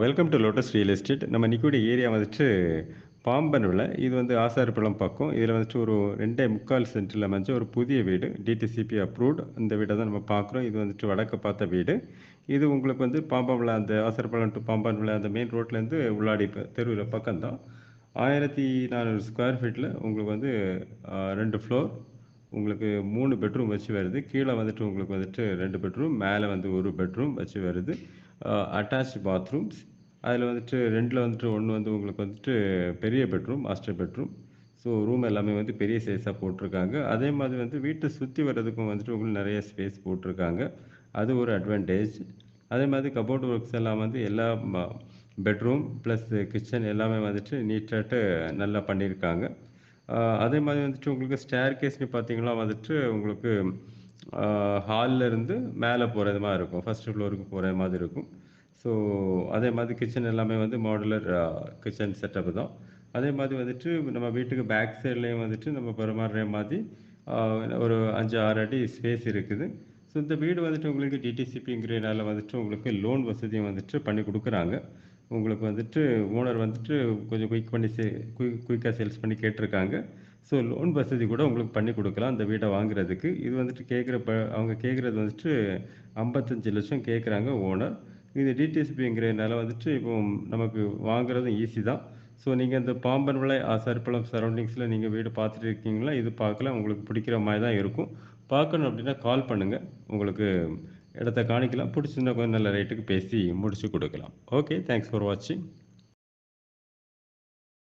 Welcome to Lotus real estate நம்ம நிற்கக்கூடிய area வந்துட்டு பாம்பன்வில் இது வந்து ஆசாரிப்பள்ளம் பக்கம். இதில் வந்துட்டு ஒரு ரெண்டே முக்கால் சென்டில் அமைஞ்ச ஒரு புதிய வீடு டிடிசிபி அப்ரூவ்டு இந்த வீடை தான் நம்ம பார்க்குறோம். இது வந்துட்டு வடக்கு பார்த்த வீடு. இது உங்களுக்கு வந்து பாம்பன்வில் அந்த ஆசாரிப்பள்ளம் டு பாம்பன்வில் அந்த மெயின் ரோட்லேருந்து உள்ளாடி தெருவில் பக்கம்தான். ஆயிரத்தி நானூறு ஸ்கொயர் ஃபீட்டில் உங்களுக்கு வந்து ரெண்டு ஃப்ளோர் உங்களுக்கு மூணு பெட்ரூம் வச்சு வருது. கீழே வந்துட்டு உங்களுக்கு வந்துட்டு ரெண்டு பெட்ரூம் மேலே வந்து ஒரு பெட்ரூம் வச்சு வருது. அட்டாச் பாத்ரூம்ஸ் அதில் வந்துட்டு ரெண்டில் வந்துட்டு ஒன்று வந்து உங்களுக்கு வந்துட்டு பெரிய bedroom master bedroom so room எல்லாமே வந்து பெரிய சைஸாக போட்டிருக்காங்க. அதே மாதிரி வந்து வீட்டை சுற்றி வர்றதுக்கும் வந்துட்டு உங்களுக்கு நிறைய ஸ்பேஸ் போட்டிருக்காங்க. அது ஒரு அட்வான்டேஜ் அதே மாதிரி கபோர்ட் ஒர்க்ஸ் எல்லாம் வந்து எல்லா பெட்ரூம் ப்ளஸ் கிச்சன் எல்லாமே வந்துட்டு நீட்டாட்டு நல்லா பண்ணியிருக்காங்க. அதே மாதிரி வந்துட்டு உங்களுக்கு ஸ்டேர் கேஸ்னு பார்த்தீங்கன்னா வந்துட்டு உங்களுக்கு ஹாலில் இருந்து மேலே போகிறது மாதிரி இருக்கும். ஃபர்ஸ்ட் ஃப்ளோருக்கு போகிற மாதிரி இருக்கும். ஸோ அதே மாதிரி கிச்சன் எல்லாமே வந்து மாடுலர் கிச்சன் செட்டப் தான். அதே மாதிரி வந்துட்டு நம்ம வீட்டுக்கு பேக் சைட்லேயும் வந்துட்டு நம்ம பரிமாறுற மாதிரி ஒரு அஞ்சு ஆறு அடி ஸ்பேஸ் இருக்குது. ஸோ இந்த வீடு வந்துட்டு உங்களுக்கு டிடிசிபிங்கிறனால வந்துட்டு உங்களுக்கு லோன் வசதியும் வந்துட்டு பண்ணி கொடுக்குறாங்க. உங்களுக்கு வந்துட்டு ஓனர் வந்துட்டு கொஞ்சம் குயிக் பண்ணி சே குயிக் குயிக்காக சேல்ஸ் பண்ணி கேட்டிருக்காங்க. ஸோ லோன் வசதி கூட உங்களுக்கு பண்ணி கொடுக்கலாம் அந்த வீடை வாங்குறதுக்கு. இது வந்துட்டு கேட்குற ப அவங்க கேட்குறது வந்துட்டு ஐம்பத்தஞ்சு லட்சம் கேட்குறாங்க ஓனர் இது டிடிஎஸ்பிங்கிறதுனால வந்துட்டு இப்போ நமக்கு வாங்குறதும் ஈஸி தான். ஸோ நீங்கள் இந்த பாம்பன் விளை ஆசாரிப்பழம் சரௌண்டிங்ஸில் நீங்கள் வீடு பார்த்துட்டு இருக்கீங்களா? இது பார்க்கலாம் உங்களுக்கு பிடிக்கிற மாதிரி தான் இருக்கும். பார்க்கணும் அப்படின்னா கால் பண்ணுங்கள் உங்களுக்கு இடத்த காணிக்கலாம். பிடிச்சிருந்தா கொஞ்சம் நல்ல ரேட்டுக்கு பேசி முடிச்சு கொடுக்கலாம். ஓகே தேங்க்ஸ் ஃபார் வாட்சிங்